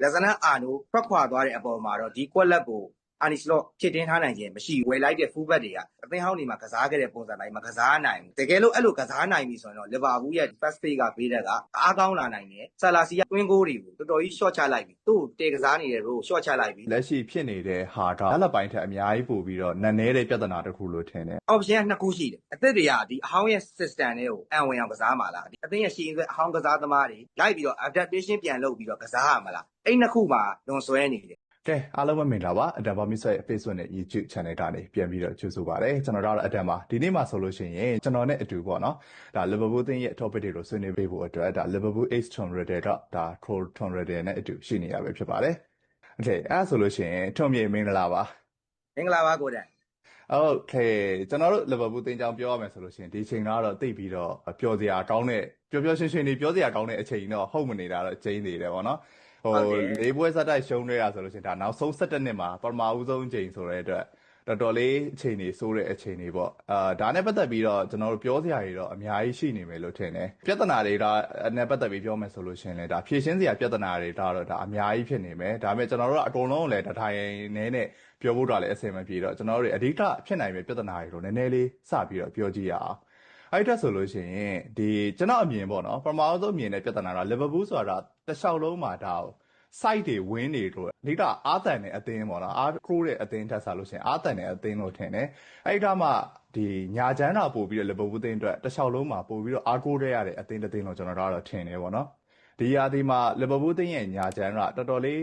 လက်စနန်းအာနိုထွက်ခွာသွားတဲ့အပေါ်မှာတော့ ဒီကွက်လက်ကို အာနီစလော့ ဖြစ်တင်းထားနိုင်ခြင်းမရှိဘူး ဝယ်လိုက်တဲ့ဖူးဘက်တွေက အသင်းဟောင်းတွေမှာ ကစားခဲ့တဲ့ ပုံစံတိုင်းမှာကစားနိုင်ဘူး တကယ်လို့ အဲ့လို ကစားနိုင်ပြီဆိုရင်တော့ လီဗာပူးရဲ့ first phase က ဘေးတက်က အားကောင်းလာနိုင်တယ် ဆာလာစီကတွင်းကိုတွေကို တော်တော်ကြီး short ချလိုက်ပြီ သူ့ကိုတေကစားနေတဲ့ role short ချလိုက်ပြီ လက်ရှိဖြစ်နေတဲ့ဟာကလက်လက်ပိုင်းထက် အများကြီးပို့ပြီးတော့ နက်နဲတဲ့ ပြဿနာတစ်ခုလို့ ထင်တယ် option ကနှစ်ခုရှိတယ် အသစ်တွေကဒီအဟောင်းရဲ့ system တွေကို အံဝင်အောင် ကစားမှာလားဒီအသင်းရဲ့ ရှင်းအတွက်အဟောင်းကစားသမားတွေ လိုက်ပြီးတော့ adaptation ပြန်လုပ်ပြီးတော့ ကစားရမှာလား အဲ့နှစ်ခုမှာ လွန်ဆွဲနေတယ် ကဲအားလုံးပဲမင်္ဂလာပါအတန်ပါမစ်ဆွဲ Facebook နဲ့ YouTube channel ကနေပြန်ပြီးတော့ကြိုဆိုပါရစေကျွန်တော်တို့ကတော့အတန်ပါဒီနေ့မှာဆိုလို့ရှိရင်ကျွန်တော်နဲ့အတူပေါ့နော်ဒါ Liverpool သင်းရဲ့ topic တွေကိုဆွေးနွေးပေးဖို့အတွက်ဒါ Liverpool Ace Tom Riddle ကဒါ Troll Tom Riddle နဲ့အတူရှိနေရပဲဖြစ်ပါတယ်โอเคအဲ့ဒါဆိုလို့ရှိရင်ထွန်မြေမင်္ဂလာပါ မင်္ဂလာပါကိုတန် โอเคကျွန်တော်တို့ Liverpool သင်းကြောင်းပြောရမယ်ဆိုလို့ရှိရင်ဒီချိန်ကတော့တိတ်ပြီးတော့ပျော်စရာကောင်းတဲ့ပျော်ပျော်ရွှင်ရွှင်နေပြောစရာကောင်းတဲ့အချိန်တော့ဟုတ်မနေတာတော့ကျင်းနေတယ်ပေါ့နော် ဟိုလေးပွဲစတိုက်ရှုံးခဲ့ရဆိုလို့ရှိရင်ဒါနောက်ဆုံး17နှစ်မှာပထမဦးဆုံးအချိန်ဆိုတဲ့အတွက်တော်တော်လေးအချိန်တွေစိုးတဲ့အချိန်တွေပေါ့အာဒါနဲ့ပတ်သက်ပြီးတော့ကျွန်တော်တို့ပြောစရာတွေတော့အများကြီးရှိနေမယ်လို့ထင်တယ်ပြဿနာတွေဒါနဲ့ပတ်သက်ပြီးပြောမယ်ဆိုလို့ရှိရင်လည်းဒါဖြည့်ရှင်းစရာပြဿနာတွေဒါတော့ဒါအများကြီးဖြစ်နေမယ်ဒါပေမဲ့ကျွန်တော်တို့ကအကုန်လုံးကိုလည်းတထိုင်နေနဲ့ပြောဖို့တော့လည်းအဆင်မပြေတော့ကျွန်တော်တို့တွေအဓိကဖြစ်နိုင်မယ့်ပြဿနာတွေကိုနည်းနည်းလေးစပြီးတော့ပြောကြည့်ရအောင်အဲ့ဒါဆိုလို့ရှိရင်ဒီကျွန်တော်အမြင်ပေါ့နော်ပထမဆုံးအမြင်နဲ့ပြဿနာတော့လီဗာပူးဆိုတာတခြားလုံးမှာဒါ site တွေ win တွေတို့ အဓိက အားတန်တဲ့အသင်းပေါ့နော် အားခိုးတဲ့အသင်းထက်စားလို့ရှိရင် အားတန်တဲ့အသင်းလို့ထင်တယ် အဲ့ဒါမှ ဒီညာချမ်းတာပို့ပြီးတော့ လီဗာပူးသင်းအတွက်တစ်လျှောက်လုံးမှာ ပို့ပြီးတော့ အားကိုးရတဲ့အသင်းတစ်သင်းလို့ ကျွန်တော်တို့ကတော့ ထင်တယ်ပေါ့နော် ဒီရာဒီမှာ လီဗာပူးသင်းရဲ့ ညာချမ်းက တော်တော်လေး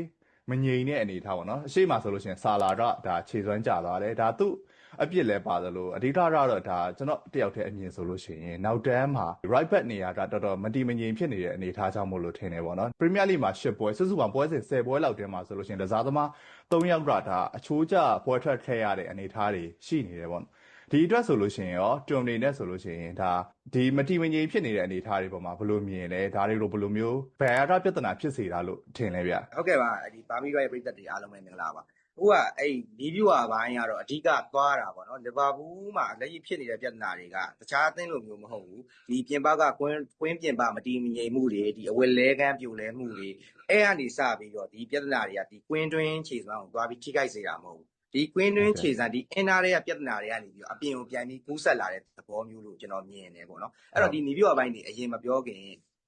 မငြိမ်တဲ့အနေထားပေါ့နော်အရှိမဆိုလို့ရှိရင် ဆာလာကဒါခြေစွမ်းကျသွားတယ် ဒါ သူ့ အပြစ်လဲပါသလိုအဓိကကတော့ဒါကျွန်တော်တယောက်တည်းအမြင်ဆိုလို့ရှိရင်နောက်တန်းမှာ right back နေရာကတော်တော်မတီမငြိမ်ဖြစ်နေတဲ့အနေအထားကြောင့်မို့လို့ထင်တယ်ပေါ့နော် Premier League မှာ၈ပွဲစုစုပေါင်းပွဲစဉ်10ပွဲလောက်တည်းမှာဆိုလို့ရှိရင်တစားသမား၃ယောက်ကဒါအချိုးကျပွဲထွက်ခဲ့ရတဲ့အနေအထားတွေရှိနေတယ်ပေါ့နော်ဒီအတွက်ဆိုလို့ရှိရင်ရောတွန်နေနဲ့ဆိုလို့ရှိရင်ဒါဒီမတီမငြိမ်ဖြစ်နေတဲ့အနေအထားတွေပေါ်မှာဘယ်လိုမြင်လဲဒါတွေကိုဘယ်လိုမျိုးဘယ်အရာပြဿနာဖြစ်စေတာလို့ထင်လဲဗျဟုတ်ကဲ့ပါဒီဘာမီရောရဲ့ပြည်သက်တွေအားလုံးပဲမင်္ဂလာပါ အခုကအဲ့ဒီဗီဒီယိုအပိုင်းကတော့အဓိကသွားတာပေါ့နော်လီဗာပူးမှာလက်ရှိဖြစ်နေတဲ့ပြဿနာတွေကတခြားအသင်းလိုမျိုးမဟုတ်ဘူးဒီပြင်ပကကွင်းကွင်းပြင်ပမတီးမငြိမ်မှုတွေဒီအဝယ်လဲကန်းပြိုလဲမှုတွေအဲ့ကနေစပြီးတော့ဒီပြဿနာတွေကဒီကွင်းတွင်းခြေစွမ်းကိုသွားပြီးထိခိုက်စေတာမဟုတ်ဘူးဒီကွင်းတွင်းခြေစွမ်းဒီအင်နာတွေကပြဿနာတွေကနေပြီးတော့အပြင်ကိုပြန်ပြီးကူးဆက်လာတဲ့သဘောမျိုးလို့ကျွန်တော်မြင်နေပေါ့နော်အဲ့တော့ဒီနေပြအပိုင်းတွေအရင်မပြောခင်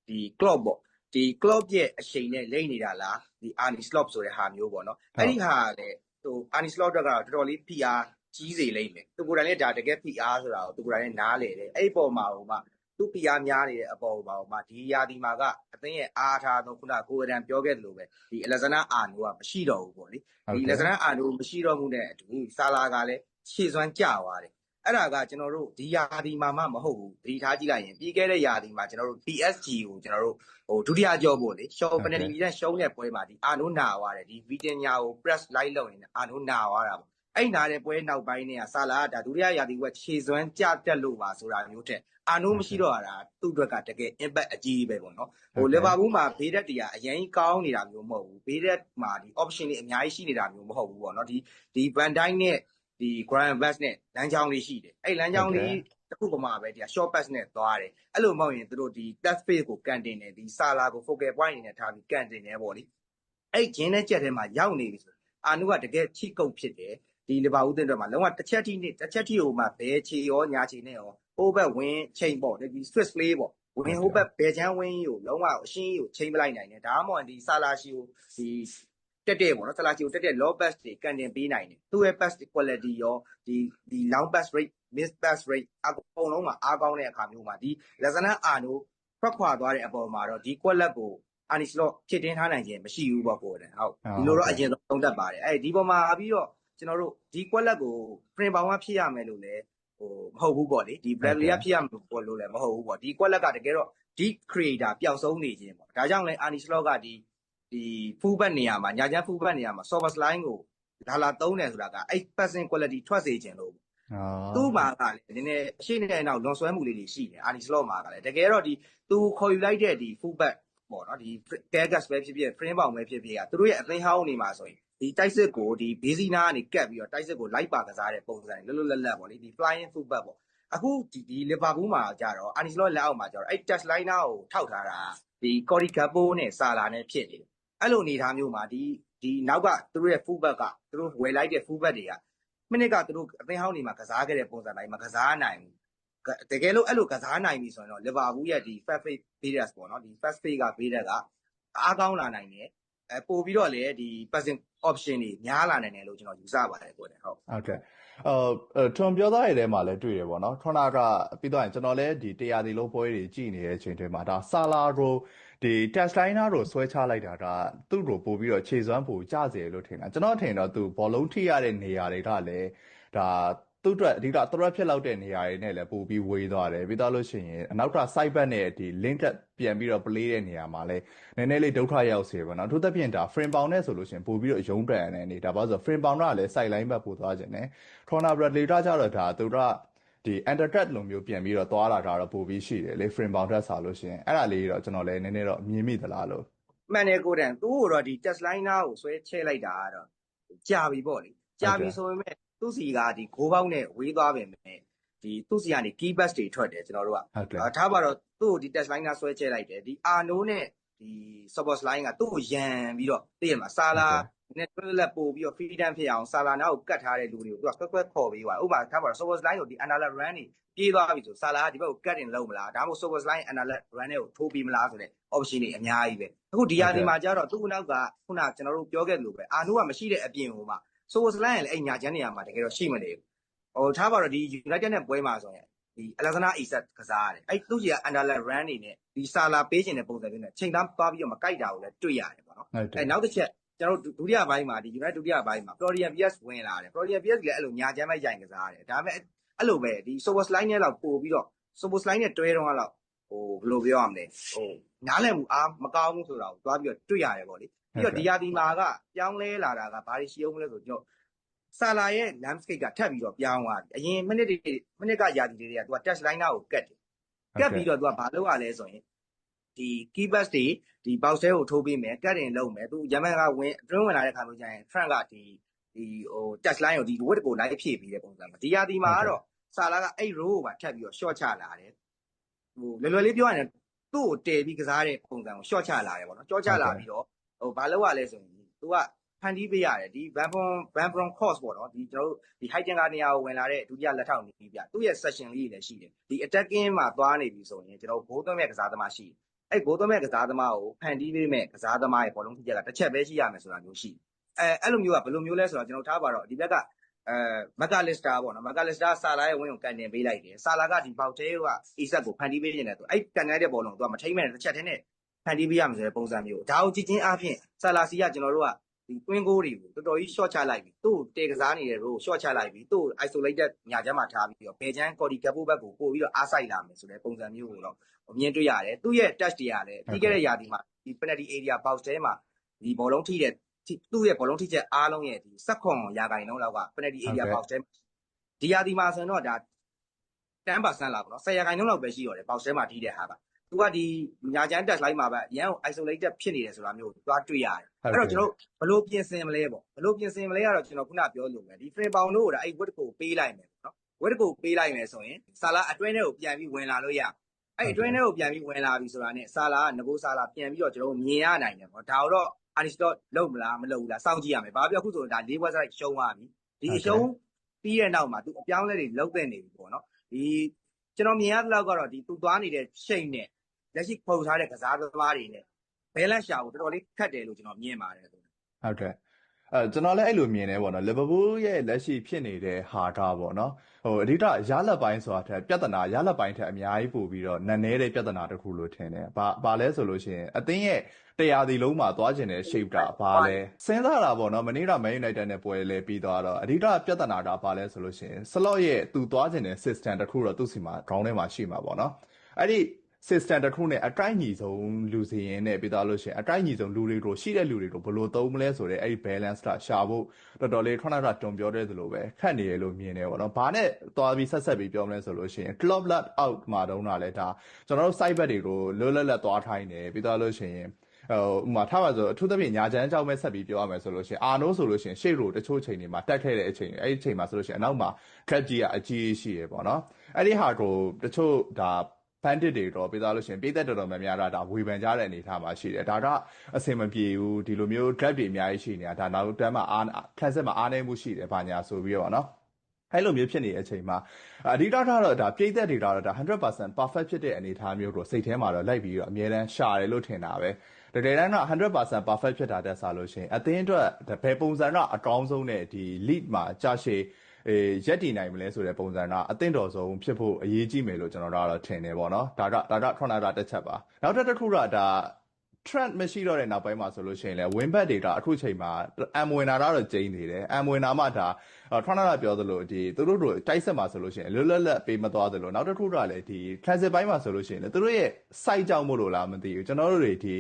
ဒီ clock ပေါ့ ဒီ clock ရဲ့အချိန်နဲ့ လိမ့်နေတာလား ဒီ Arnie Slot ဆိုတဲ့ဟာမျိုးပေါ့နော် အဲ့ဒီဟာလည်းဟို Arnie Slot ကတော့ တော်တော်လေး PR ကြီးစေလိမ့်မယ် သူကိုယ်တိုင်လည်း ဒါ တကယ် PR ဆိုတာကို သူကိုယ်တိုင်လည်း နားလေတယ် အဲ့ဒီပုံမှာဟိုမှ သူ PR များနေတဲ့အပေါ်မှာဟိုမှ ဒီယာဒီမှာက အသင်းရဲ့အားထားတော့ခုန ကိုယ်အရန်ပြောခဲ့တယ်လို့ပဲ ဒီအလက်ဇနာအာနိုကမရှိတော့ဘူးပေါ့လေ ဒီလက်ဇနာအာနိုမရှိတော့မှုနဲ့အတူ ဆာလာကလည်းခြေစွမ်းကျသွားတယ် အဲ့ဒါကကျွန်တော်တို့ဒီယာဒီမှာမှမဟုတ်ဘူးသတိထားကြည့်လိုက်ရင်ပြီးခဲ့တဲ့ယာဒီမှာကျွန်တော်တို့ PSG ကိုကျွန်တော်တို့ဟိုဒုတိယကြောပေါ့လေရှော့ပနယ်တီနဲ့ရှုံးတဲ့ပွဲမှာဒီအာနိုနာသွားတယ်ဒီဗီတင်ညာကို press လိုက်လုပ်နေတယ်အာနိုနာသွားတာပေါ့အဲ့နာတဲ့ပွဲနောက်ပိုင်းเนี่ยဆာလာကဒါဒုတိယယာဒီကခြေစွမ်းကြတက်လို့ပါဆိုတာမျိုးတဲ့အာနိုမရှိတော့တာသူ့အတွက်ကတကယ် impact အကြီးပဲပေါ့နော်ဟိုလီဗာပူးမှာဘေးဒက်တရားအရင်ကောင်းနေတာမျိုးမဟုတ်ဘူးဘေးဒက်မှာဒီ option တွေအများကြီးရှိနေတာမျိုးမဟုတ်ဘူးပေါ့နော်ဒီဒီ Van Dijk နဲ့ ဒီ Graham Bass နဲ့လမ်းကြောင်းလေးရှိတယ်အဲ့လမ်းကြောင်းလေးတစ်ခုပမာပဲဒီ short pass နဲ့သွားတယ်အဲ့လိုမဟုတ်ရင်သူတို့ဒီ test phase ကိုကန်တင်တယ်ဒီဆာလာကို focal point အနေနဲ့ထားပြီးကန်တင်တယ်ပေါ့လေအဲ့ဂျင်းတဲ့ချက်ထဲမှာရောက်နေပြီဆိုအာနုကတကယ်ချိကုတ်ဖြစ်တယ်ဒီလီဗာပူးတင်တော့မှာလုံးဝတစ်ချက်ထိနဲ့တစ်ချက်ထိဟိုမှာဘယ်ခြေရောညာခြေနဲ့ရောဟိုဘက်ဝင်းချိန်ပေါ့ဒီ Swiss play ပေါ့ဝင်ဟိုဘက်ဘယ်ချမ်းဝင်းကြီးကိုလုံးဝအရှင်းကြီးကိုချိန်ပလိုက်နိုင်တယ်ဒါမှမဟုတ်ဒီဆာလာရှိကိုဒီ တက်တဲ့ပေါ့နော်ဆာလာချီကိုတက်တဲ့ low pass တွေကန်တင်ပေးနိုင်တယ်သူ့ရဲ့ pass quality ရောဒီဒီ long pass rate miss pass rate အကုန်လုံးမှာအားကောင်းတဲ့အခါမျိုးမှာဒီလက်စနန်းအာနိုထွက်ခွာသွားတဲ့အပေါ်မှာတော့ဒီ quality ကိုအာနီစလော့ဖြစ်တင်းထားနိုင်ခြင်းမရှိဘူးပေါ့ကိုယ်တိုင်ဟုတ်ဒီလိုတော့အရင်ဆုံးသုံးသပ်ပါတယ်အဲဒီပေါ်မှာပြီးတော့ကျွန်တော်တို့ဒီ quality ကို frame ပေါင်းကဖြစ်ရမယ်လို့လည်းဟိုမဟုတ်ဘူးပေါ့လေဒီ Bradley ကဖြစ်ရမယ်ပေါ့လို့လည်းမဟုတ်ဘူးပေါ့ဒီ quality ကတကယ်တော့ deep creator ပျောက်ဆုံးနေခြင်းပေါ့ဒါကြောင့်လဲ Arnie Slot ကဒီ ဒီ full back နေရာမှာညာချမ်း full back နေရာမှာ service line ကိုဒါလာသုံးတယ်ဆိုတာက အဲ့ passing quality ထွက်စေခြင်းလို့ သူ့မှာကလည်း နည်းနည်း အရှိနေတဲ့နောက် လွန်ဆွဲမှုလေးတွေ ရှိတယ် Arnie Slot မှာကလည်း တကယ်တော့ဒီသူခေါ်ယူလိုက်တဲ့ဒီ full back ပေါ့နော်ဒီ Gagas ပဲဖြစ်ဖြစ် frame ပေါင်ပဲဖြစ်ဖြစ်က သူတို့ရဲ့ အသင်းဟောင်းနေမှာဆိုရင်ဒီတိုက်စစ်ကိုဒီဘေးစီနာကနေကတ်ပြီးတော့ တိုက်စစ်ကို လိုက်ပါကစားတဲ့ ပုံစံလွတ်လွတ်လပ်လပ်ပေါ့လေဒီ flying full back ပေါ့ အခုဒီဒီလီဗာပူးမှာကြတော့ အာနီစလော့ လက်အောက်မှာကြတော့ အဲ့ test liner ကို ထောက်ထားတာဒီ Cory Gakpo နဲ့ Salah နဲ့ ဖြစ်နေတယ် အဲ့လိုအနေအထားမျိုးမှာဒီဒီနောက်က သူတို့ရဲ့ full back က သူတို့ဝယ်လိုက်တဲ့ full back တွေကမိနစ်က သူတို့ အသင်းဟောင်းတွေမှာ ကစားခဲ့တဲ့ ပုံစံတိုင်းမှာကစားနိုင်ဘူးကတကယ်လို့ အဲ့လို ကစားနိုင်ပြီဆိုရင်တော့ လီဗာပူးရဲ့ဒီ first phase Vedas ပေါ့နော်ဒီ first phase က Vedas ကအားကောင်းလာနိုင်တယ်အဲပို့ပြီးတော့လေဒီ passing option တွေ များလာနိုင်တယ်လို့ ကျွန်တော် ယူဆပါတယ်ကိုယ်နဲ့ဟုတ်ဟုတ်ကဲ့အော်ထွန်ပြောသားရတဲ့မှာလည်း တွေ့ရပေါ့နော်ထွန်နာကပြီးတော့ရင်ကျွန်တော်လည်းဒီတရားစီလုံးပွဲတွေ ကြည့်နေတဲ့အချိန်တွေမှာဒါဆာလာရို ဒီ test liner တို့ဆွဲချလိုက်တာက သူ့ကိုပို့ပြီးတော့ခြေစွမ်းပိုကျစေလို့ထင်တာကျွန်တော်ထင်တော့သူဘောလုံးထိရတဲ့နေရာတွေကလည်းဒါသူ့အတွက်အဓိက threat ဖြစ်လောက်တဲ့နေရာတွေနဲ့လည်းပို့ပြီးဝေးသွားတယ်ပြီးတော့လို့ရှိရင်အနောက်က side back နဲ့ဒီ link ပြန်ပြီးတော့ play တဲ့နေရာမှာလည်းနည်းနည်းလေးဒုက္ခရောက်စေပေါ့နော်အထူးသဖြင့်ဒါ frame bound နဲ့ဆိုလို့ရှိရင်ပို့ပြီးတော့ရုံးကန်တဲ့အနေဒါပါဆို frame bound ကလည်း side line ဘက်ပို့သွားခြင်းနဲ့ corner bradley ကကြတော့ဒါသူက ဒီ under cut လိုမျိုးပြန်ပြီးတော့သွားလာတာတော့ပို့ပြီးရှိတယ်လေ frame bound ထက်ဆိုလို့ရှိရင်အဲ့ဒါလေးတော့ကျွန်တော်လည်းနည်းနည်းတော့မြင်မိသလားလို့မှန်တယ်ကိုတန်သူ့ကိုတော့ဒီ test liner ကိုဆွဲချဲလိုက်တာကတော့ကြာပြီပေါ့လေကြာပြီဆိုပေမဲ့သူ့စီကဒီဂိုးပေါက်နဲ့ဝေးသွားပေမဲ့ဒီသူ့စီကနေ key pass တွေထွက်တယ်ကျွန်တော်တို့ကဟုတ်ကဲ့အာထားပါတော့သူ့ကိုဒီ test liner ဆွဲချဲလိုက်တယ်ဒီ Arno နဲ့ဒီ support line ကသူ့ကိုရန်ပြီးတော့သိရမှာဆာလာ နဲ့တွဲလက်ပို့ပြီးတော့ freedom ဖြစ်အောင် ဆာလာနာကိုကတ်ထားတဲ့လူတွေကို သူက ခွက်ခွက်ခေါ်ပေးသွားဥပမာထားပါတော့ support line ကိုဒီ underlet run တွေပြေးသွားပြီဆို ဆာလာကဒီဘက်ကိုကတ်တင်လုံးမလားဒါမှမဟုတ် support line underlet run တွေကိုထိုးပြီးမလားဆိုတဲ့ option တွေအများကြီးပဲအခုဒီဟာဒီမှာကျတော့သူ့နောက်ကခုနကျွန်တော်တို့ပြောခဲ့သလိုပဲအာနိုကမရှိတဲ့အပြင်ဟိုမှာ support line ကလည်းအဲ့ညာချမ်းနေရာမှာတကယ်တော့ရှိမနေဘူးဟိုထားပါတော့ဒီ United နဲ့ပွဲမှာဆိုရင်ဒီ Alexander Isak ကစားရတယ်အဲ့သူ့ကြီးက underlet run တွေနဲ့ဒီဆာလာပေးခြင်းတဲ့ပုံစံမျိုးနဲ့ချိန်သားသွားပြီးတော့မကိုက်တာကိုလည်းတွေ့ရတယ်ပေါ့နော်ဟုတ်ကဲ့အဲနောက်တစ်ချက် ကျွန်တော်တို့ဒုတိယပိုင်းမှာဒီ United ဒုတိယပိုင်းမှာ Florian Pias ဝင်လာတယ် Florian Pias ကလည်းအဲ့လိုညာချမ်းပဲရိုင်ကစားရတယ်ဒါပေမဲ့အဲ့လိုပဲဒီ Sobos line နဲ့တော့ပို့ပြီးတော့ Sobos line နဲ့တွဲတော့ကတော့ဟိုဘယ်လိုပြောရမလဲဟိုနားလည်မှုအားမကောင်းဘူးဆိုတာကိုသွားပြီးတော့တွေ့ရတယ်ပေါ့လေပြီးတော့ဒီယာဒီမာကပြောင်းလဲလာတာကဘာတွေရှိအောင်မလဲဆိုတော့ဆာလာရဲ့ landscape ကထပ်ပြီးတော့ပြောင်းသွားပြီအရင်မိနစ်တွေမိနစ်ကယာဒီတွေကသူက touch line ကိုကတ်တယ်ကတ်ပြီးတော့သူကဘာလုပ်ရလဲဆိုရင် ဒီ keepers တွေ ဒီ box ထဲကို ထိုးပေးမယ်ကတ်တင်လုံးမယ် သူရမန်ကဝင် drone ဝင်လာတဲ့ခါမျိုးကျရင် front ကဒီဒီဟို touch line ကိုဒီ width ကို လိုက်ဖြည့်ပြီးတဲ့ ပုံစံမှာဒီယာဒီမှာကတော့ ဆာလာက အဲ့ row ကိုပါ ထပ်ပြီးတော့ short ချလာတယ်ဟိုလွယ်လွယ်လေး ပြောရရင် သူ့ကို တည်ပြီးကစားတဲ့ ပုံစံကို short ချလာတယ်ပေါ့နော် short ချလာပြီးတော့ဟိုဘာလုပ်ရလဲဆိုရင် သူက ဖန်တီးပေးရတယ် ဒီ van from van from course ပေါ့နော်ဒီကျွန်တော်တို့ဒီ height ကနေရာကို ဝင်လာတဲ့ ဒုတိယလက်ထောက်နေပြ သူ့ရဲ့ session လေးတွေလည်း ရှိတယ် ဒီ attacking မှာ သွားနေပြီဆိုရင်ကျွန်တော်ဘိုးသွင်းမဲ့ ကစားသမားရှိတယ် အဲ့ဘိုးသွင်းမဲ့ကစားသမားကိုဖန်တီးပေးမဲ့ကစားသမားရဲ့ဘောလုံးထိချက်ကတစ်ချက်ပဲရှိရမယ်ဆိုတာမျိုးရှိအဲအဲ့လိုမျိုးကဘယ်လိုမျိုးလဲဆိုတော့ကျွန်တော်ထားပါတော့ဒီဘက်ကအဲမက်ကလစ္စတာပေါ့နော်မက်ကလစ္စတာဆာလာရဲ့ဝင်းကိုကန်တင်ပေးလိုက်တယ်ဆာလာကဒီပေါက်သေးကအီဆက်ကိုဖန်တီးပေးနေတယ်သူအဲ့ကန်နေတဲ့ဘောလုံးကိုသူကမထိမ့်မဲ့တစ်ချက်တည်းနဲ့ဖန်တီးပေးရမယ်ဆိုတဲ့ပုံစံမျိုးဒါကိုကြည့်ချင်းအပြင်ဆာလာစီကကျွန်တော်တို့က ဒီတွင်းကိုတွေကိုတော်တော်ကြီး short ချလိုက်ပြီ သူ့တေကစားနေတဲ့ရိုး short ချလိုက်ပြီ သူ့ isolated ညာချမ်းမှာထားပြီးတော့ ဘယ်ချမ်း Cody Gakpo ဘက်ကို ပို့ပြီးတော့ အားဆိုင်လာမယ်ဆိုတဲ့ ပုံစံမျိုးကိုတော့ မြင်တွေ့ရတယ် သူ့ရဲ့ touch တွေကလည်း ပြီးခဲ့တဲ့ယာဒီမှာဒီ penalty area box ထဲမှာဒီဘောလုံးထိတဲ့ သူ့ရဲ့ ဘောလုံးထိချက်အားလုံးရဲ့ဒီ16ရာခိုင်နှုန်းလောက်က penalty area box ထဲမှာ ဒီယာဒီမှာဆိုရင်တော့ဒါ10%လောက်ပေါ့နော်10ရာခိုင်နှုန်းလောက်ပဲ ရှိတော့တယ် box ထဲမှာ ထိတဲ့ဟာက သူကဒီညာချမ်း touch line မှာပဲရန်ကို isolated ဖြစ်နေတယ်ဆိုတာမျိုးကိုသွားတွေ့ရတယ်အဲ့တော့ကျွန်တော်ဘလို့ပြင်ဆင်မလဲပေါ့ဘလို့ပြင်ဆင်မလဲကတော့ကျွန်တော်ခုနပြောလို့ပဲဒီ frame bound တို့ကအဲ့ width ကိုပေးလိုက်မယ်နော် width ကိုပေးလိုက်မယ်ဆိုရင်ဆာလာအတွင်းထဲကိုပြန်ပြီးဝင်လာလို့ရအဲ့အတွင်းထဲကိုပြန်ပြီးဝင်လာပြီဆိုတာနဲ့ဆာလာကငကိုဆာလာပြန်ပြီးတော့ကျွန်တော်မြင်ရနိုင်တယ်ပေါ့ဒါတော့ Aristot လုံးမလားမလုံးဘူးလားစောင့်ကြည့်ရမယ်ဘာပြောအခုဆိုဒါ၄ website ရှုံးသွားပြီဒီအရှုံးပြီးတဲ့နောက်မှာသူအပြောင်းလဲတွေလုံးတဲ့နေပြီပေါ့နော်ဒီကျွန်တော်မြင်ရတဲ့လောက်ကတော့ဒီသူသွားနေတဲ့ရှိန်နဲ့ လက်ရှိပုံထားတဲ့ကစားသမားတွေနဲ့ balance ရှာဖို့တော်တော်လေးခက်တယ်လို့ကျွန်တော်မြင်ပါတယ်ဟုတ်ကဲ့အဲကျွန်တော်လည်းအဲ့လိုမြင်နေပေါ့နော်လီဗာပူးရဲ့လက်ရှိဖြစ်နေတဲ့ဟာတာပေါ့နော်ဟိုအဓိကရလက်ပိုင်းဆိုတာထက်ပြဿနာရလက်ပိုင်းထက်အများကြီးပို့ပြီးတော့နက်နဲတဲ့ပြဿနာတစ်ခုလို့ထင်တယ်။ဘာဘာလဲဆိုလို့ရှိရင်အသင်းရဲ့တရားစီလုံးမှာသွားကျင်တဲ့ shape တာဘာလဲစဉ်းစားတာပေါ့နော်မနေ့က Man United နဲ့ပွဲလဲပြီးသွားတော့အဓိကပြဿနာတာဘာလဲဆိုလို့ရှိရင် slot ရဲ့သူသွားကျင်တဲ့ system တစ်ခုတော့သူ့စီမှာ ground ထဲမှာရှိမှာပေါ့နော်။အဲ့ဒီ system တစ်ခုနဲ့အတိုက်ညီဆုံးလူစီရင်နဲ့ပြီးသားလို့ရှိရင်အတိုက်ညီဆုံးလူတွေကိုရှိတဲ့လူတွေကိုဘယ်လိုသုံးမလဲဆိုတဲ့အဲ့ဒီ balance တာရှာဖို့တော်တော်လေးထွန်းတာတွန်ပြောတဲ့သလိုပဲခက်နေရလို့မြင်နေပေါ့နော်။ဘာနဲ့သွားပြီးဆက်ဆက်ပြီးပြောမလဲဆိုလို့ရှိရင် club let out မှာတုန်းကလည်းဒါကျွန်တော်တို့ site back တွေကိုလွတ်လပ်လပ်သွားထိုင်းတယ်ပြီးသားလို့ရှိရင်ဟိုဥမာထားပါဆိုအထူးသဖြင့်ညာချမ်းအကြောင်းပဲဆက်ပြီးပြောရမယ်ဆိုလို့ရှိရင်အာနိုးဆိုလို့ရှိရင်ရှေ့ရိုတချို့ချိန်တွေမှာတက်ခဲ့တဲ့အချိန်အဲ့ဒီချိန်မှာဆိုလို့ရှိရင်အနောက်မှာခက်ကြီးကအကြီးရှိရပေါ့နော်အဲ့ဒီဟာကိုတချို့ဒါ fan တစ်တွေတော့ပေးသားလို့ရှိရင်ပေးသက်တော်တော်များများတော့ဒါဝေဖန်ကြတဲ့အနေအထားမှာရှိတယ်ဒါကအဆင်မပြေဘူးဒီလိုမျိုး drop တွေအများကြီးရှိနေတာဒါနောက်တန်းမှာအားခက်ဆက်မှာအားနည်းမှုရှိတယ်ဘာညာဆိုပြီးတော့ပေါ့နော်အဲ့လိုမျိုးဖြစ်နေတဲ့အချိန်မှာအဒီတာတာတော့ဒါပြိသက်ဒေတာတော့ဒါ100% perfect ဖြစ်တဲ့အနေအထားမျိုးတော့စိတ်ထဲမှာတော့လိုက်ပြီးတော့အမြဲတမ်းရှာတယ်လို့ထင်တာပဲတကယ်တမ်းတော့100% perfect ဖြစ်တာတက်စားလို့ရှိရင်အသင်းအတွက်ဘယ်ပုံစံတော့အကောင်းဆုံးနဲ့ဒီ lead မှာကြာရှည် အေးရက်တည်နိုင်မလဲဆိုတဲ့ပုံစံကအသင့်တော်ဆုံးဖြစ်ဖို့အရေးကြီးမယ်လို့ကျွန်တော်တို့ကတော့ထင်တယ်ပေါ့နော်ဒါကဒါကထွန်နာတာတစ်ချက်ပါနောက်တစ်တစ်ခုကဒါ trend မရှိတော့တဲ့နောက်ပိုင်းမှာဆိုလို့ရှိရင်လည်း win back data အခုချိန်မှာ am winner တော့ကျင်းနေတယ် am winner မှဒါထွန်နာတာပြောသလိုဒီသူတို့တို့တိုက်ဆက်မှာဆိုလို့ရှိရင်လွတ်လပ်လပ်ပေးမသွားသလိုနောက်တစ်ခုကလည်းဒီ classic ဘိုင်းမှာဆိုလို့ရှိရင်လည်းသူတို့ရဲ့ site ကြောင့်မို့လို့လားမသိဘူးကျွန်တော်တို့တွေဒီ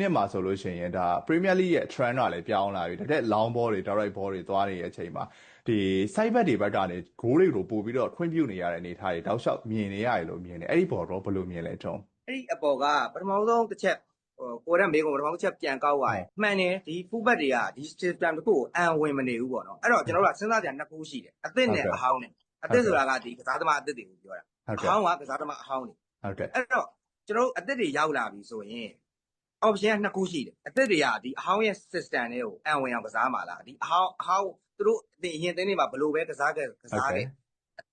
နှစ်မှာဆိုလို့ရှိရင်ဒါ Premier League ရဲ့ trend ကလည်းပြောင်းလာပြီတကယ် long ball တွေ direct ball တွေသွားနေတဲ့အချိန်မှာဒီ side back တွေဘက်ကနေ goal တွေကိုပို့ပြီးတော့ခွင့်ပြုနေရတဲ့အနေအထားတွေတောက်လျှောက်မြင်နေရတယ်လို့မြင်တယ်အဲ့ဒီဘော်တော့ဘယ်လိုမြင်လဲထုံးအဲ့ဒီအပေါ်ကပထမဆုံးတစ်ချက်ဟိုကိုရမေကုံပထမဆုံးတစ်ချက်ပြန်ကောက်သွားတယ်မှန်တယ်ဒီ full back တွေကဒီ system တစ်ခုကိုအံဝင်မနေဘူးပေါ့နော်အဲ့တော့ကျွန်တော်တို့ကစဉ်းစားကြနှစ်ခုရှိတယ်အသစ်နဲ့အဟောင်းနဲ့အသစ်ဆိုတာကဒီကစားသမားအသစ်တွေကိုပြောတာဟုတ်အကဲ့ဟောင်းကကစားသမားအဟောင်းတွေဟုတ်ကဲ့အဲ့တော့ကျွန်တော်တို့အသစ်တွေရောက်လာပြီဆိုရင် option ကနှစ်ခုရှိတယ်အသစ်တွေကဒီအဟောင်းရဲ့ system တွေကိုအံဝင်အောင်ကစားမှာလားဒီအဟောင်းအဟောင်းသူတို့အသင်အရင်အသင်းတွေမှာဘယ်လိုပဲကစားခဲ့ကစားခဲ့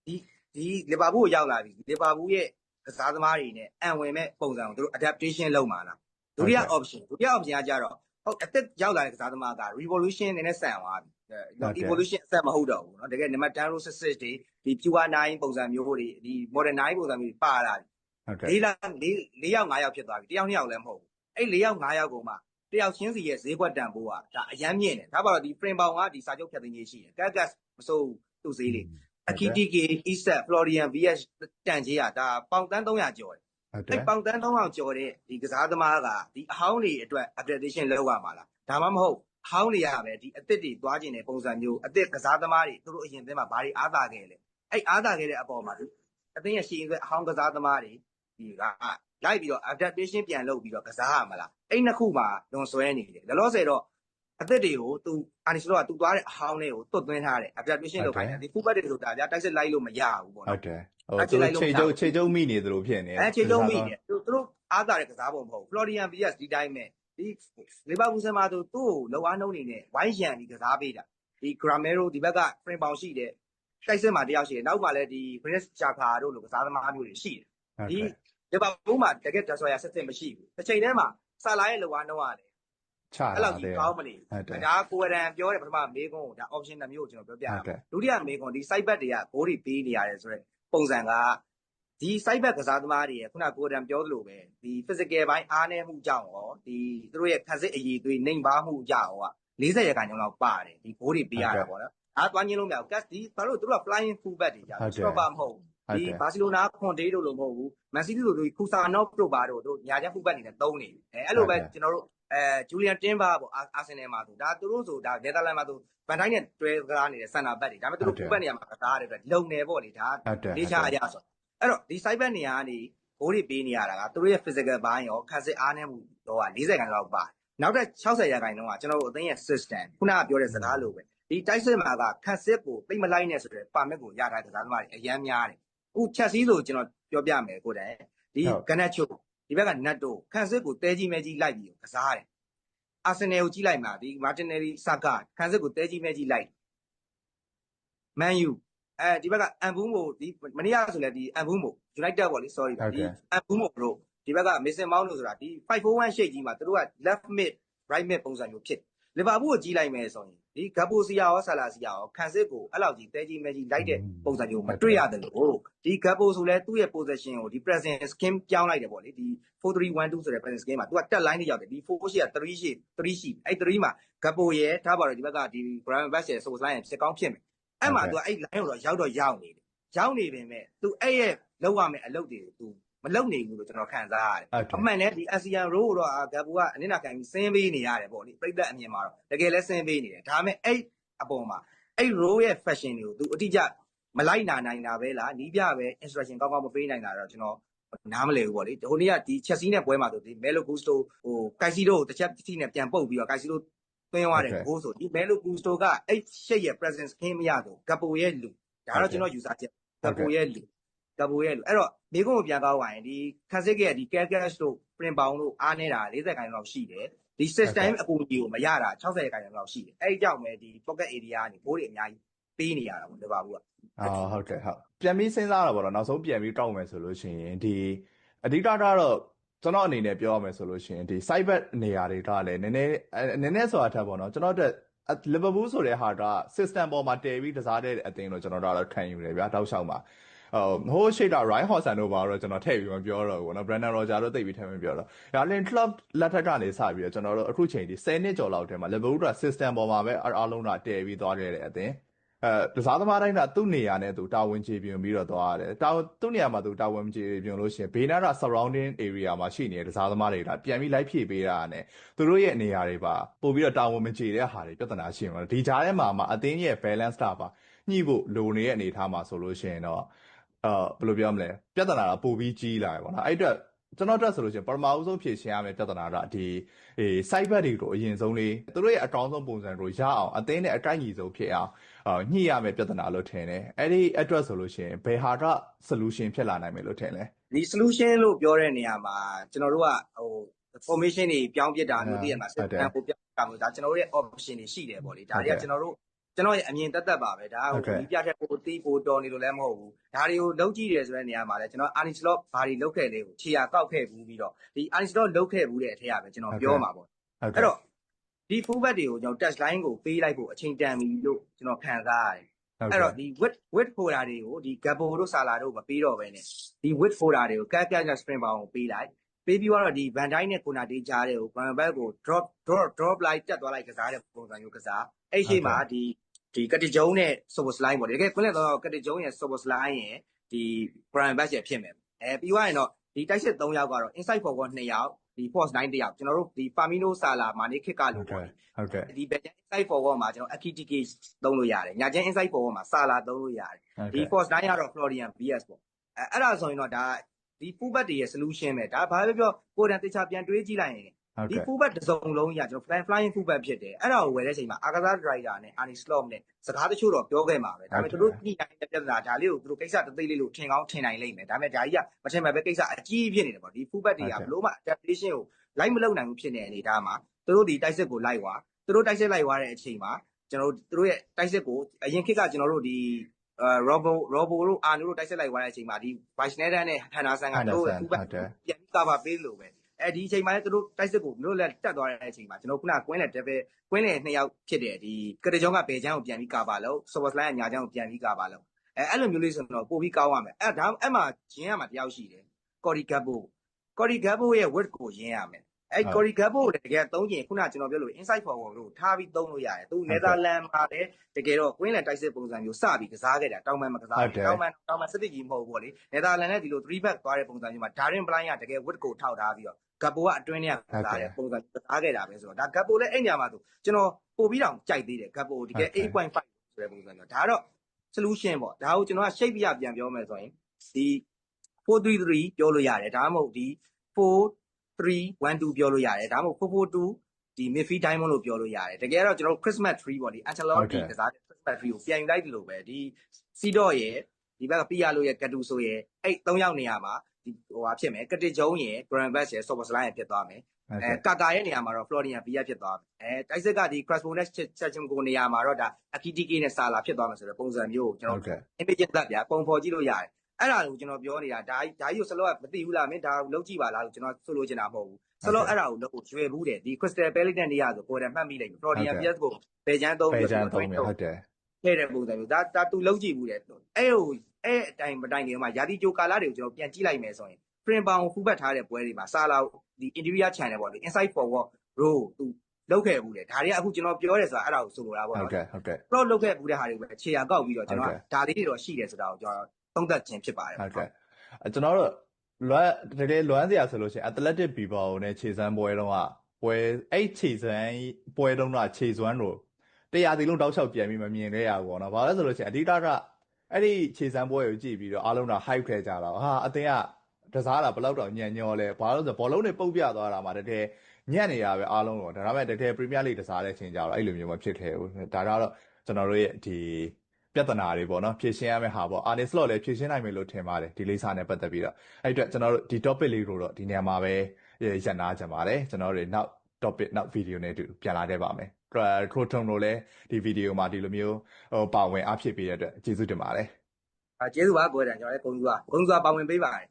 ဒီဒီလီဗာပူးကိုရောက်လာပြီလီဗာပူးရဲ့ကစားသမားတွေနဲ့အံဝင်မဲ့ပုံစံကိုသူတို့ adaptation လုပ်မှာလားဒုတိယ option ဒုတိယ option ကကြတော့ဟုတ်အသစ်ရောက်လာတဲ့ကစားသမားက revolution နည်းနည်းဆန်သွားပြီအဲ evolution အဆက်မဟုတ်တော့ဘူးเนาะတကယ်နံပါတ်10 row 66တွေဒီ pure 9ပုံစံမျိုးတွေဒီ modern 9ပုံစံမျိုးတွေပါလာပြီ ဟုတ်ကဲ့ လေးလောက်လေးလေးယောက်ငါးယောက်ဖြစ်သွားပြီတယောက်နှစ်ယောက်လည်းမဟုတ်ဘူး အဲ့လေးယောက်ငါးယောက်ကိုမှတယောက်ချင်းစီရဲ့ဈေးကွက်တန်ဖိုးကဒါအရန်မြင့်တယ်ဒါပါတော့ဒီ frame ပေါင်ကဒီစာချုပ်ဖြတ်သိမ်းရေးရှိတယ်ကတ်ကတ်မစိုးသူ့ဈေးလေးအခီတီကေ East Florian VS တန်ကြီးကဒါပေါင်တန်း300ကျော်တယ်ဟုတ်ကဲ့အဲ့ပေါင်တန်း300ကျော်တဲ့ဒီကစားသမားကဒီအဟောင်းတွေအတွက် updation လုပ်ရမှာလားဒါမှမဟုတ်အဟောင်းတွေကပဲဒီအစ်စ်တွေသွားခြင်းတဲ့ပုံစံမျိုးအစ်စ်ကစားသမားတွေသူတို့အရင်သင်းမှာဘာတွေအားသာခဲ့လဲအဲ့အားသာခဲ့တဲ့အပေါ်မှာအသင်းရဲ့ရှေ့ရွက်အဟောင်းကစားသမားတွေဒီက လိုက်ပြီးတော့ adaptation ပြန်လုပ်ပြီးတော့ကစားရမှာလားအဲ့နှစ်ခုမှာလွန်ဆွဲနေတယ်လောလောဆယ်တော့အသက်တွေကိုသူအာနီစလောကသူသွားတဲ့အဟောင်းတွေကိုတွတ်သွင်းထားတယ် adaptation လုပ်ခိုင်းတယ်ဒီဖူဘတ်တွေဆိုတာဗျာတိုက်စစ်လိုက်လို့မရဘူးပေါ့ဟုနော်တ်တယ်ဟိုသူခြေကျုပ်ခြေကျုပ်မိနေသလိုဖြစ်နေအဲခြေလုံးမိတယ်သူတို့အားသာတဲ့ကစားပုံမဟုတ်ဘူး Florian Villas ဒီတိုင်းပဲဒီလီဗာပူးဆန်မှာသူသူ့ကိုလောအားနှုံးနေနဲ့ဝိုင်းရန်ပြီးကစားပေးတာဒီ Gramero ဒီဘက်က frame ပေါင်ရှိတယ်တိုက်စစ်မှာတယောက်ရှိတယ်နောက်မှလည်းဒီ Prince Chaka တို့လိုကစားသမားမျိုးတွေရှိတယ်ဟုတ်ဒီကဲ့ လီဗာပူးမှာတကယ် Destroyer စစ်စစ်မရှိဘူးတစ်ချိန်တည်းမှာဆာလာရဲ့လောအားနှုံးရတယ်ချအဲ့လာလောက်တကြီးယ်ကောင်းမနေဟုတ်တယ်ဒါကိုရန်ပြောတဲ့ပထမမေးခွန်းကိုဒါ option တစ်မျိုးကိုကျွန်တော်ပြောပြဟုတာတ်ကဲ့ဒုတိယမေးခွန်းဒီ site back တွေကဘိုးတွေပေးနေရတယ်ဆိုတော့ပုံစံကဒီ site back ကစားသမားတွေရဲ့ခုနကကိုရန်ပြောသလိုပဲဒီ physical ဘိုင်းအားနည်းမှုကြောင့်ရောဒီသူတို့ရဲ့ခက်စစ်အရေးသွေးနှိမ်ပါမှုကြောင့်ရော40ရာခိုင်နှုန်းလောက်ပါတယ်ဒီဘိုးတွေပေးရတာပေါ့နော်အားသွားညင်းလို့မရဘူး cast ဒီဘာလို့သူတို့က flying full back တွေကြာ stopper မဟုတ်ဘူးဟုတ် ဒီကဲ့ဘာစီလိုနာခွန်တေးတို့လိုမဟုတ်ဘူးမန်စီးတီတို့လိုခူဆာနော့တို့ပါတို့တို့ညာချက်ဖူဘက်နေနဲ့တုံးနေအဲအဲ့လိုပဲကျွန်တော်တို့အဲဂျူလီယန်တင်းဘာပေါ့အာဆင်နယ်မှာဆိုဒါသူတို့ဆိုဒါနယ်သာလန်မှာဆိုဗန်တိုင်းနဲ့တွဲကားနေတဲ့စင်တာဘက်တွေဒါပေမဲ့သူတို့ဖူဘက်နေရာမှာကစားရတဲ့အတွက်လုံနေပေါ့လေဒါဟုတ်တယ်နေချာအရာဆိုအဲ့တော့ဒီ site ဘက်နေရာကနေဘိုးတွေပေးနေရတာကသူတို့ရဲ့ physical ဘိုင်းရောခက်စစ်အားနည်းမှုတော့40ခန်းလောက်ပါတယ်နောက်ထပ်60ရာခိုင်နှုန်းကကျွန်တော်တို့အသိရဲ့ system ခုနကပြောတဲ့စကားလိုပဲဒီတိုက်စစ်မှာကခက်စစ်ကိုသိမ့်မလိုက်နဲ့ဆိုတဲ့ permit ကိုရထားတဲ့ကစားသမားတွေအများများတယ် အခုချက်စည်းဆိုကျွန်တော်ပြောပြမယ်ကိုယ်တိုင်ဒီဟုတ်ကနက်ချိုဒီဘက်ကနတ်တို့ခန့်စစ်ကိုတဲကြီးမဲကြီးလိုက်ပြီးတော့ကစားတယ်အာဆင်နယ်ကိုကြီးလိုက်မှာဒီမာတင်နယ်လီဆာကာခန့်စစ်ကိုတဲကြီးမဲကြီးလိုက်မန်ယူအဲဒီဘက်ကအန်ဘူးမိုဒီမနေ့ကဆိုလဲဒီအန်ဘူးမို United ပေါ့လေ sorry ပါဒီအန်ဘူးမိုတို့ဒီဘက်ကမစ်ဆင်မောင်းလို့ဆိုတာဒီ541 shade ကြီးမှာသူတို့က left mid right mid ပုံစံမျိုးဖြစ်လီဗာပူးကိုကြီးလိုက်မယ်ဆိုရင် ဒီဂပ်ပိုစီယာရောဆာလာစီယာရောခန့်စစ်ကိုအဲ့လောက်ကြီးတဲကြီးမဲကြီးလိုက်တဲ့ပုံစံမျိုးမတွေ့ရတယ်လို့ဒီ gap ဆိုလဲသူ့ရဲ့ position ကိုဒီ present skin ပြောင်းလိုက်တယ်ပေါ့လေဒီ4312ဆိုတဲ့ present skin မှာသူကတက် line တွေရောက်တယ်ဒီ4ရှိက3ရှိ3ရှိအဲ့3မှာ gap ရဲ့ထားပါတော့ဒီဘက်ကဒီ ground back ရဲ့ source line ရဲ့ဖြစ်ကောင်းဖြစ်မယ်အဲ့မှာသူကအဲ့ line ကိုတော့ရောက်တော့ရောက်နေတယ်ရောက်နေပင်မဲ့သူအဲ့ရဲ့လောက်ရမယ့်အလုပ်တွေကိုသူမ လုပ်နေဘူးလို့ကျွန်တော်ခံစားရတယ်ဟုတ်တယ်အမှန်နဲ့ဒီ ASEAN role တော့ gap ကအနစ်နာခံပြီးဆင်းပေးနေရတယ်ပေါ့လေပြိသက်အမြင်မှာတော့တကယ်လဲဆင်းပေးနေတယ်ဒါပေမဲ့အဲ့အပေါ်မှာအဲ့ role ရဲ့ fashion တွေကိုသူအတိအကျမလိုက်နာနိုင်တာပဲလားနီးပြပဲ instruction ကောင်းကောင်းမပေးနိုင်တာတော့ကျွန်တော်နားမလည်ဘူးပေါ့လေဟိုနေ့ကဒီချက်စီးနဲ့ပွဲမှာဆိုဒီမဲလိုဂူစတိုဟိုကိုက်စီတိုကိုတစ်ချက်တိနဲ့ပြန်ပုတ်ပြီးတော့ကိုက်စီတိုသွင်းသွားတယ်ဂိုးဆိုဒီမဲလိုဂူစတိုကအဲ့ရှက်ရဲ့ presence ခင်းမရတော့ဂပ်ပိုရဲ့လူဒါတော့ကျွန်တော် user ချက်ဂပ်ပိုရဲ့လူကပ်ပိုရဲ့အဲ့တော့ မိကုန်းကိုပြန်ကောက်သွားရင်ဒီခန်းစစ်ကရဲ့ဒီ cash တို့ print ပေါင်းတို့အားနေတာ40ခိုင်လောက်ရှိတယ်ဒီ system အကူအညီကိုမရတာ60ခိုင်လောက်ရှိတယ်အဲ့ဒီကြောင့်ပဲဒီ pocket area ကနေဘိုးတွေအများကြီးပေးနေရတာပေါ့ဒီပါဘူးကအာဟုတ်တယ်ဟုတ်ပြန်ပြီးစဉ်းစားတာပေါ့နော်နောက်ဆုံးပြန်ပြီးတောက်မယ်ဆိုလို့ရှိရင်ဒီအဓိကကတော့ကျွန်တော်အနေနဲ့ပြောရမယ်ဆိုလို့ရှိရင်ဒီ site bet နေရာတွေကလည်းနည်းနည်းနည်းနည်းဆိုတာထက်ပေါ့နော်ကျွန်တော်တို့ Liverpool ဆိုတဲ့ဟာက system ပေါ်မှာတည်ပြီးတစားတဲ့အသင်းလို့ကျွန်တော်တို့ကတော့ခံယူတယ်ဗျာတောက်လျှောက်မှာ ဟိုဟိုရှိတာ Ryan Hodgson တို့ပါတော့ကျွန်တော်ထည့်ပြီးမပြောတော့ဘူးเนาะ Brandon Roger တို့သိပြီးထည့်မပြောတော့ဒါလည်း club လက်ထက်ကနေစပြီးတော့ကျွန်တော်တို့အခုချိန်ဒီ10နှစ်ကျော်လောက်တည်းမှာ Liverpool က system ပေါ်မှာပဲအားလုံးကတည်ပြီးသွားခဲ့တဲ့အသင်းအဲတစားသမားတိုင်းကသူ့နေရာနဲ့သူတာဝန်ကျေပြွန်ပြီးတော့သွားရတယ်တာသူ့နေရာမှာသူတာဝန်ကျေပြွန်လို့ရှိရင်ဘေးနားက surrounding area မှာရှိနေတဲ့တစားသမားတွေကပြန်ပြီးလိုက်ဖြည့်ပေးတာနဲ့သူတို့ရဲ့နေရာတွေပါပို့ပြီးတော့တာဝန်မကျေတဲ့ဟာတွေပြဿနာရှိမှာဒီကြားထဲမှာမှာအသင်းရဲ့ balance တာပါညှိဖို့လိုနေတဲ့အနေအထားမှာဆိုလို့ရှိရင်တော့ အဲဘယ်လိုပြောမလဲပြဿနာကပိုပြီးကြီးလာတယ်ပေါ့နော်အဲ့အတွက်ကျွန်တော်တက်ဆိုလို့ရှိရင်ပထမအဆုံးဖြေရှင်းရမယ့်ပြဿနာကဒီအေး site bet တွေကိုအရင်ဆုံးလေးသူတို့ရဲ့အကောင်းဆုံးပုံစံကိုရအောင်အသင်းနဲ့အကိုက်ညီဆုံးဖြစ်အောင်အာညှိရမယ့်ပြဿနာလို့ထင်တယ်အဲ့ဒီအတွက်ဆိုလို့ရှိရင်ဘယ်ဟာက solution ဖြစ်လာနိုင်မယ်လို့ထင်လဲဒီ solution လို့ပြောတဲ့နေရာမှာကျွန်တော်တို့ကဟို formation တွေပြောင်းပြစ်တာမျိုးတည်ရမှာဟုတ်တယ် system ကိုပြောင်းတာမျိုးဒါကျွန်တော်တို့ရဲ့ option တွေရှိတယ်ပေါ့လေဒါတွေကဟုတ်ကဲ့ကျွန်တော်တို့ ကျွန်တော်ရဲ့အမြင်တက်တက်ပါပဲဒါဟုတ်ဟိုကဲ့ဒီပြချက်ကိုတီးကိုတော်နေလို့လည်းမဟုတ်ဘူးဒါတွေကိုလုံးကြည့်တယ်ဆိုတဲ့နေရာမှာလည်းကျွန်တော် Arnie Slot ဘာတွေလုပ်ခဲ့လဲကိုခြေရာကောက်ခဲ့ဘူးပြီးတော့ဒီ Arnie Slot လုပ်ခဲ့ဘူးတဲ့အထက်ကပဲကျွန်တော်ပြောမှာပေါ့ဟုတ်အဲ့ကဲ့တော့ဒီ full back တွေကိုကျွန်တော် touch line ကိုပေးလိုက်ဖို့အချိန်တန်ပြီလို့ကျွန်တော်ခံစားရတယ်ဟုတ်အဲ့ကဲ့တော့ဒီ width width folder တွေကိုဒီ gabo တို့ sala တို့မပေးတော့ဘဲနဲ့ဒီ width folder တွေကို cat cat နဲ့ spring bar ကိုပေးလိုက်ပေးပြီးတော့ဒီ van dyke နဲ့ corner တေးကြားတဲ့ကို van back ကို drop drop drop လိုက်တက်သွားလိုက်ကစားတဲ့ပုံစံမျိုးကစားအဲ့ရှိမှာဒီ ဒီကတိကျုံနဲ့ source line ပေါ့တကယ်ခွင့်လက်တော့ကတိကျုံရဲ့ source line ရဲ့ဒီ prime back ရဲ့ဖြစ်မယ်အဲပြီးသွားရင်တော့ဒီတိုက်စစ်3ယောက်ကတော့ inside forward 2ယောက်ဒီ force 9တယောက်ကျွန်တော်တို့ဒီ Firmino Sala မာနေခစ်ကဟုလို့တ်ပေါ့ကဲ့ဟုတ်ကဲ့ဒီ back inside forward မှာကျွန်တော် AKTK သုံးလို့ရတယ်။ညာချင်း inside forward မှာ Sala သုံးလို့ရတယ်ဟုတ်။ဒီကဲ့ force 9ကတော့ Florian BS ပေါ့။အဲအဲ့ဒါဆိုရင်တော့ဒါဒီ full back တွေရဲ့ solution ပဲ။ဒါဘာပဲပြောကိုယ်တန်တေချာပြန်တွေးကြည့်လိုက်ရင်ဟုတ် ဒီကဲ့ full back တစ်စုံလုံးကြီးကကျွန်တော် flying flying full back ဖြစ်တယ်။အဲ့ဒါကိုဝယ်တဲ့အချိန်မှာအာကာသ driver နဲ့ Arnie Slot နဲ့စကားတချို့တော့ပြောခဲ့မှာပဲ။ဒါပေမဲ့သူတို့ညှိနှိုင်းတဲ့ပြဿနာဒါလေးကိုသူတို့ကိစ္စတသိလေးလို့ထင်ကောင်းထင်နိုင်လိမ့်မယ်။ဒါပေမဲ့ဒါကြီးကမထင်မှပဲကိစ္စအကြီးဖြစ်နေတယ်ပေါ့။ဒီ full back တွေကဘလို့မှ adaptation ကိုလိုက်မလုပ်နိုင်ဘူးဖြစ်နေတဲ့အနေအထားမှာသူတို့ဒီတိုက်စစ်ကိုလိုက်သွားသူတို့တိုက်စစ်လိုက်သွားတဲ့အချိန်မှာကျွန်တော်တို့သူတို့ရဲ့တိုက်စစ်ကိုအရင်ခေတ်ကကျွန်တော်တို့ဒီအဲ robo robo တို့အာနူတို့တိုက်စစ်လိုက်သွားတဲ့အချိန်မှာဒီ vice nether နဲ့ henderson ကတို့ရဲ့ Henderson ဥပဟုတ်တယ်ပြန်ပြီး cover ပေးလို့ပဲအဲ ဒီအချိန်မှာလည်း သူတို့တိုက်စစ်ကိုတို့လည်းတက်သွားတဲ့အချိန်မှာ ကျွန်တော်ခုနကွင်းလေ devil ကွင်းလေနှစ်ယောက်ဖြစ်တယ်ဒီကတိကျောင်းကဘယ်ချမ်းကို ပြန်ပြီး cover လုပ် source line ကညာချမ်းကို ပြန်ပြီး cover လုပ်အဲအဲ့လိုမျိုးလေးဆိုတော့ ပို့ပြီး ကောင်းရမယ် အဲ့ဒါအဲ့မှာဂျင်းရမှာ တယောက်ရှိတယ် Cody Gabo Cody Gabo ရဲ့ word ကို ရင်းရမယ် အဲ့ဟုတ် Cody Gabo ကိုလည်းတကယ်သုံးကျင် ခုနကျွန်တော်ပြောလို့ inside forward ကို ထားပြီး သုံးလို့ရတယ် သူ Netherlands မှာလည်း တကယ်တော့ ကွင်းလန်တိုက်စစ်ပုံစံမျိုး စပြီး ကစားခဲ့တာ တောင်ပန် မကစားဟုတ်တယ်တောင်ပန်တောင်ပန် စစ်တစ်ကြီး မဟုတ်ဘူးပေါ့လေ နယ်သာလန်နဲ့ဒီလို 3 back သွားတဲ့ ပုံစံမျိုးမှာ Darren Blind ကတကယ် width ကို ထောက်ထားပြီးတော့ ဂပ်ပိုကအတွင်းထဲကကစားတဲ့ပုံစံကစားခဲ့တာပဲဆိုတော့ဒါဂပ်ပိုလည်းအဲ့ညမှာဆိုကျွန်တော်ပို့ပြီးတော့ကြိုက်သေးတယ်ဂပ်ပိုတကယ်8.5ဆိုတဲ့ပုံစံမျိုးဒါတော့ solution ပေါ့ဒါကိုကျွန်တော်က shape ပြပြန်ပြောမယ်ဆိုရင်ဒီ433ပြောလို့ရတယ်ဒါမှမဟုတ်ဒီ4312ပြောလို့ရတယ်ဒါမှမဟုတ်442ဒီ midfield diamond လို့ပြောလို့ရတယ်တကယ်တော့ကျွန်တော် Christmas tree ပေါ့ဒီ Ancelotti ကစားတဲ့ Christmas tree ကိုပြန်ယူလိုက်တယ်လို့ပဲဒီစီတော့ရဲ့ဒီဘက်ကပီယာလိုရဲ့ကတူဆိုရဲ့အဲ့၃ယောက်နေရာမှာဒီ ဟိုဟာဖြစ်မယ်ကတိဂျုံရဲ့ Grand Bass ရဲ့ Super Slide ရဲ့ဖြစ်သွားမယ်ဟုတ်အဲကဲ့ကာကာရဲ့နေရာမှာတော့ Florian Pia ဖြစ်သွားမယ်အဲတိုက်စစ်ကဒီ Crespo နဲ့ Chachim ကိုနေရာမှာတော့ဒါ Akitike နဲ့ Sala ဖြစ်သွားမယ်ဆိုတဲ့ပုံစံမျိုးကိုကျွန်ဟုတ်တော်ကဲ့ image သက်ဗျာပုံဖော်ကြည့်လို့ရတယ်အဲ့ဒါကိုကျွန်တော်ပြောနေတာဒါကြီးဒါကြီးကိုဆလောကမသိဘူးလားမင်းဒါကိုလုံးကြည့်ပါလားလို့ကျွန်တော်ဆိုလိုချင်တာမဟုတ်ဘူးဆလောအဲ့ဒါကိုလုံးကိုရွယ်ဘူးတယ်ဒီ Crystal Palace နဲ့နေရာဆိုကိုယ်တိုင်မှတ်မိလိုက်ပြီ Florian Pia ကိုဘယ်ချမ်းသုံးပေပြီးချမ်းတော့သုံးတယ်ဟုတ်တယ်ခဲ့တဲ့ပုံစံမျိုးဒါဒါသူလုံးကြည့်ဘူးတယ်အဲ့ဟို အဲ့အတိုင်းမတိုင်ခင်မှာယာတီဂျိုကာလာတွေကိုကျွန်တော်ပြန်ကြည့်လိုက်မယ်ဆိုရင် print ပေါင်ဖူးဘတ်ထားတဲ့ပွဲတွေမှာစာလာဒီ interior channel ပေါ့လေ inside forward row သူလောက်ခဲ့ဘူးလေဒါတွေကအခုကျွန်တော်ပြောရဲဆိုတာအဲ့ဒါကိုဆိုလိုတာပေါ့ဟုတ်နော်ကဲ့ဟုတ်ကဲ့ pro လောက်ခဲ့ဘူးတဲ့ဟာတွေကိုပဲခြေရာကောက်ပြီးတော့ကျွန်တော်ဟုတ်ကကဲ့ဒါလေးတွေတော့ရှိတယ်ဆိုတာကိုကျွန်တော်သုံးသပ်ခြင်းဖြစ်ပါတယ်ဟုတ်ကဲ့အဲကျွန်တော်တို့လွမ်းတကယ်လွမ်းစရာဆိုလို့ရှိရင် Athletic Bilbao နဲ့ခြေစမ်းပွဲတုန်းကပွဲအဲ့ခြေစမ်းပွဲတုန်းကခြေစွမ်းတို့တရားစီလုံးတောက်လျှောက်ပြန်ပြီးမမြင်ခဲ့ရဘူးပေါ့နော်။ဘာလဲဆိုလို့ရှိရင်အဓိကက အဲ့ဒီခြေစမ်းပွဲကိုကြည့်ပြီးတော့အားလုံးက hype ခဲ့ကြတာ။ဟာအတင်းကတစားတာဘယ်လောက်တော့ညံ့ညောလဲ။ဘာလို့လဲဆိုတော့ဘောလုံးတွေပုတ်ပြသွားတာမှတကယ်ညံ့နေတာပဲအားလုံးတော့ဒါပေမဲ့တကယ် Premier League တစားတဲ့အချိန်ကြတော့အဲ့လိုမျိုးမဖြစ်ခဲ့ဘူး။ဒါကတော့ကျွန်တော်တို့ရဲ့ဒီပပြဿနာတွေပေါ့နော်ဖြေရှင်းရမယ့်ဟာပေါ့အာနေစလော့လည်းဖြေရှင်းနိုင်မယ်လို့ထင်ပါတယ်ဒီလိပ်စာနဲ့ပတ်သက်ပြီးတော့အဲ့အတွက်ကျွန်တော်တို့ဒီ topic လေးကိုတော့ဒီနေရာမှာပဲရန်နာကြပါတယ်ကျွန်တော်တို့နောက် topic နောက် video နဲ့အတူပြန်လာခဲ့ပါမယ် ခရိုထုံတို့လည်းဒီ video မှာဒီလိုမျိုးဟိုပါဝင်အားဖြစ်ပေးတဲ့အတွက်ကျေးဇူးတင်ပါတယ်အာကျေးဇူးပါကိုယ်တန်ကျွန်တော်လည်းဂုဏ်ယူပါဂုဏ်ယူပါပါဝင်ပေးပါတယ်